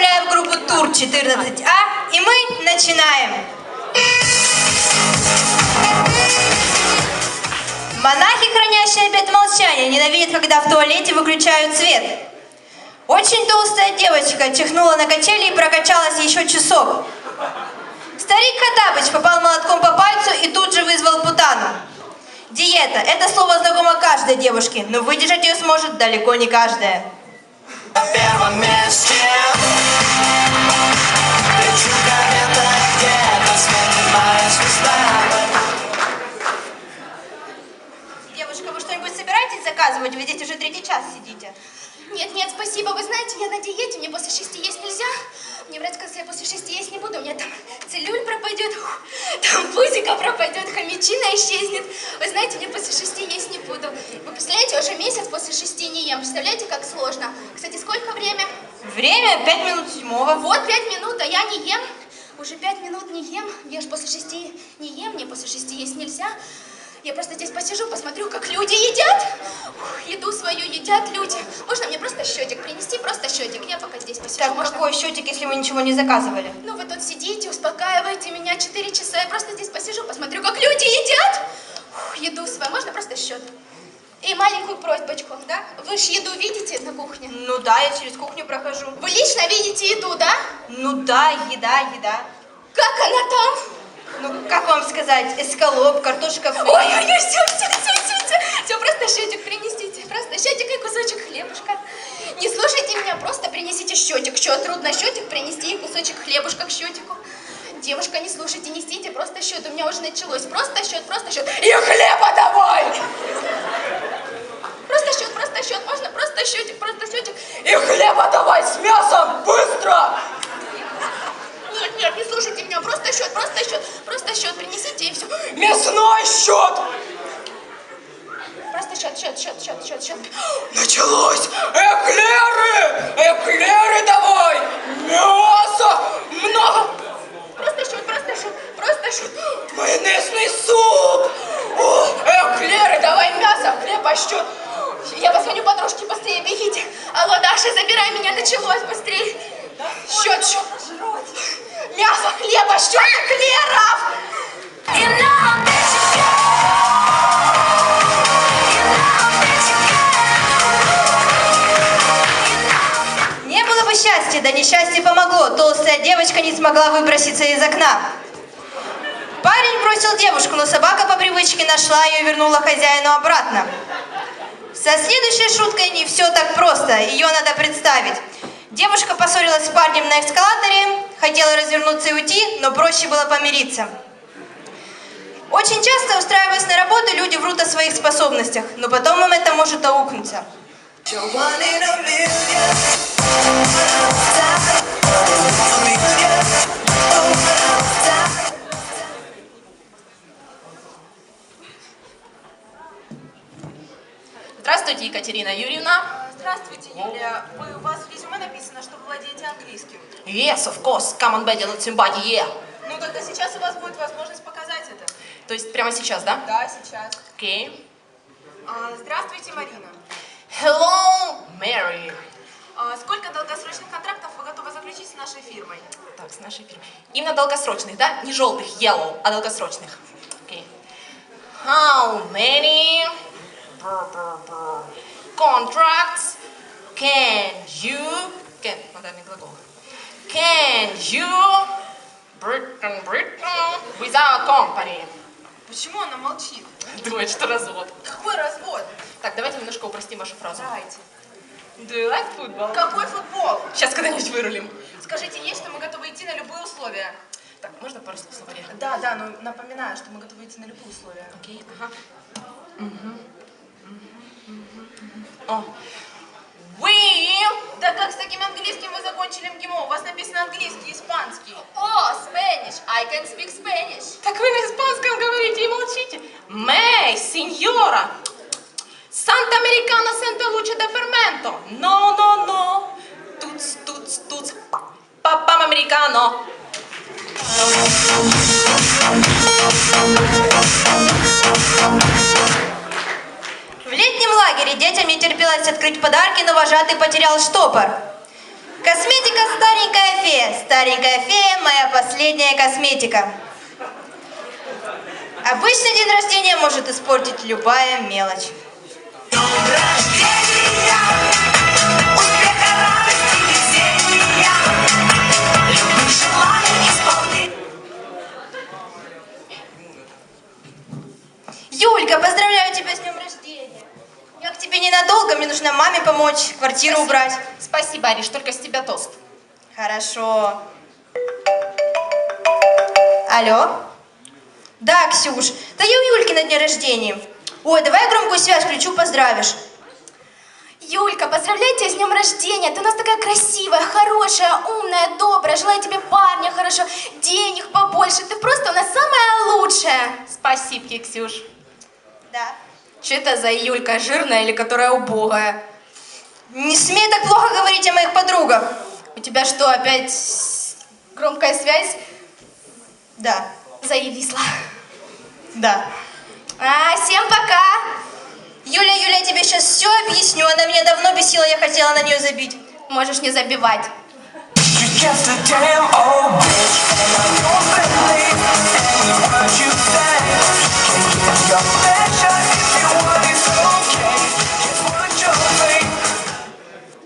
представляем группу Тур 14А, и мы начинаем. Монахи, хранящие обет молчания, ненавидят, когда в туалете выключают свет. Очень толстая девочка чихнула на качели и прокачалась еще часок. Старик Хатабыч попал молотком по пальцу и тут же вызвал путану. Диета – это слово знакомо каждой девушке, но выдержать ее сможет далеко не каждая. На первом месте Девушка, вы что-нибудь собираетесь заказывать? Вы здесь уже третий час сидите. Нет, нет, спасибо. Вы знаете, я на диете, мне после шести есть нельзя. Мне врач сказал, я после шести есть не буду. У меня там целлюль пропадет, там пузико пропадет, хомячина исчезнет. Вы знаете, мне после шести есть не буду. Вы представляете, уже месяц после шести не ем. Представляете, как сложно. Кстати, сколько время? Время пять минут седьмого. Вот пять минут, а я не ем. Уже пять минут не ем. Я же после шести не ем, мне после шести есть нельзя. Я просто здесь посижу, посмотрю, как люди едят. Ух, еду свою едят люди. Можно мне просто счетик принести? Просто счетик. Я пока здесь посижу. Так, Можно? какой счетик, если вы ничего не заказывали? Ну, вы тут сидите, успокаиваете меня 4 часа. Я просто здесь посижу, посмотрю, как люди едят. Ух, еду свою. Можно просто счет? И маленькую просьбочку, да? Вы ж еду видите на кухне? Ну да, я через кухню прохожу. Вы лично видите еду, да? Ну да, еда, еда. Как она там? Сказать, эскалоп, картошка фри. Ой-ой-ой, все, все, все, все, все, все, просто счетик принесите, просто счетик и кусочек хлебушка. Не слушайте меня, просто принесите счетик. Что, трудно счетик принести и кусочек хлебушка к счетику? Девушка, не слушайте, несите, просто счет. У меня уже началось. Просто счет, просто счет. И хлеба давай! Просто счет, просто счет, можно просто счетик, просто счетик. И хлеба давай с мясом, быстро! Нет, нет, не слушайте меня, просто счет, просто счет, просто счет принесите и все. Мясной счет! Просто счет, счет, счет, счет, счет, счет. Началось! Эклеры! Эклеры давай! Мясо! Много! Просто счет, просто счет, просто счет. Майонезный суп! О, эклеры, давай мясо, хлеба, счет. Я позвоню подружке, быстрее бегите. Алло, Даша, забирай меня, началось, быстрее. Счет, счет. Мясо, хлеба, счет да несчастье помогло. Толстая девочка не смогла выброситься из окна. Парень бросил девушку, но собака по привычке нашла ее и вернула хозяину обратно. Со следующей шуткой не все так просто, ее надо представить. Девушка поссорилась с парнем на эскалаторе, хотела развернуться и уйти, но проще было помириться. Очень часто, устраиваясь на работу, люди врут о своих способностях, но потом им это может аукнуться. You're one in a million A million Здравствуйте, Екатерина Юрьевна. Здравствуйте, Юлия. Вы, у вас в резюме написано, что вы владеете английским. Yes, of course. Come on, Betty, let's somebody, yeah. Ну, тогда сейчас у вас будет возможность показать это. То есть прямо сейчас, да? Да, сейчас. Окей. А, здравствуйте, Марина. Hello, Mary. А, сколько долгосрочных контрактов вы готовы заключить с нашей фирмой? Так, с нашей фирмой. Именно долгосрочных, да? Не желтых, yellow, а долгосрочных. Окей. How many contracts can you... Can, модальный глагол. Can you Britain, Britain with our company? Почему она молчит? Думает, что развод. Какой развод? Так, давайте немножко упростим вашу фразу. Давайте. Do you like football? Какой футбол? Сейчас когда-нибудь вырулим. Скажите, есть, что мы готовы идти на любые условия? Так, можно пару слов словаря? Да, да, но напоминаю, что мы готовы идти на любые условия. Окей, ага. О. We Да как с таким английским вы закончили МГИМО? У вас написано английский, испанский. О, Spanish. I can speak Spanish. Так вы на испанском говорите и молчите. Мэй, сеньора. Американо Санта Луча де Ферменто. Но, но, но. Туц, туц, туц. Папам Американо. В летнем лагере детям не терпелось открыть подарки, но вожатый потерял штопор. Косметика старенькая старенькая фея, моя последняя косметика. Обычный день рождения может испортить любая мелочь. Помочь, квартиру убрать. Спасибо, Ариш, только с тебя тост. Хорошо. Алло? Да, Ксюш. Да я у Юльки на дне рождения. Ой, давай я громкую связь включу, поздравишь. Юлька, поздравляю тебя с днем рождения. Ты у нас такая красивая, хорошая, умная, добрая. Желаю тебе парня хорошо, денег побольше. Ты просто у нас самая лучшая. Спасибо, Ксюш. Да. Че это за Юлька, жирная или которая убогая? Не смей так плохо говорить о моих подругах. У тебя что, опять громкая связь Да, зависла? да. А, всем пока. Юля, Юля, я тебе сейчас все объясню. Она меня давно бесила, я хотела на нее забить. Можешь не забивать.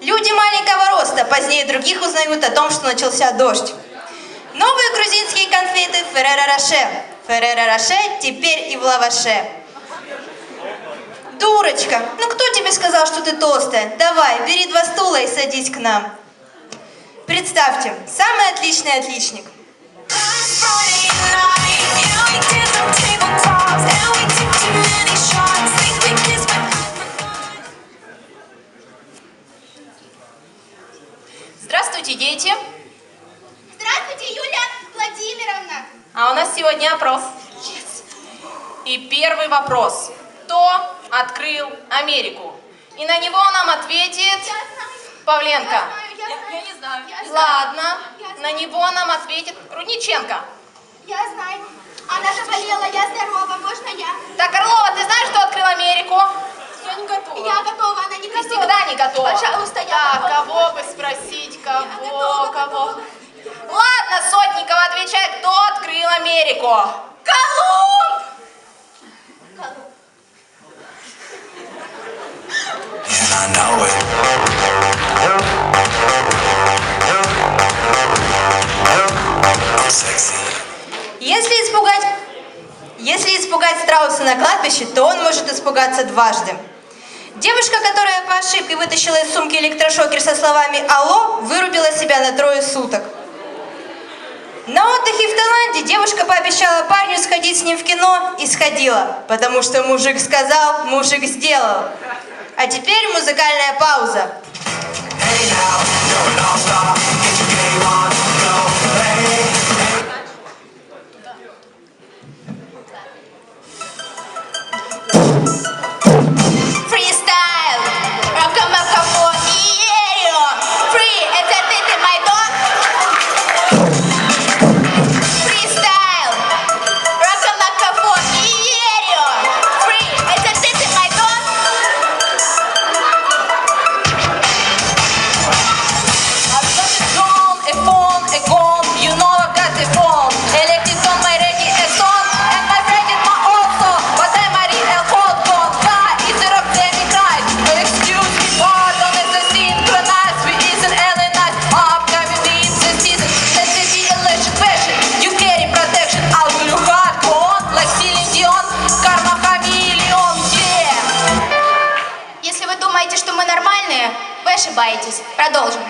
Люди маленького роста позднее других узнают о том, что начался дождь. Новые грузинские конфеты Феррера Роше. Феррера Роше теперь и в лаваше. Дурочка, ну кто тебе сказал, что ты толстая? Давай, бери два стула и садись к нам. Представьте, самый отличный отличник. Last Friday night, yeah, we did some tabletops, and we took too many shots. Think we kissed, but Здравствуйте, дети. Здравствуйте, Юлия Владимировна. А сегодня опрос. И первый вопрос. Кто открыл Америку? И на него нам ответит Павленко. Я не знаю. Ладно, на него нам ответит Рудниченко. Я знаю. Она заболела, я здорова, можно я? Так, Орлова, ты знаешь, кто открыл Америку? Я не готова. Я готова, она не Ты готова. всегда не готова. Пожалуйста, я Так, готова. кого бы спросить, кого, готова, кого? Ладно, Америку? Колумб! Если испугать, если испугать страуса на кладбище, то он может испугаться дважды. Девушка, которая по ошибке вытащила из сумки электрошокер со словами «Алло», вырубила себя на трое суток. На отдыхе в Таиланде девушка пообещала парню сходить с ним в кино и сходила, потому что мужик сказал, мужик сделал. А теперь музыкальная пауза. Hey now, ошибаетесь. Продолжим.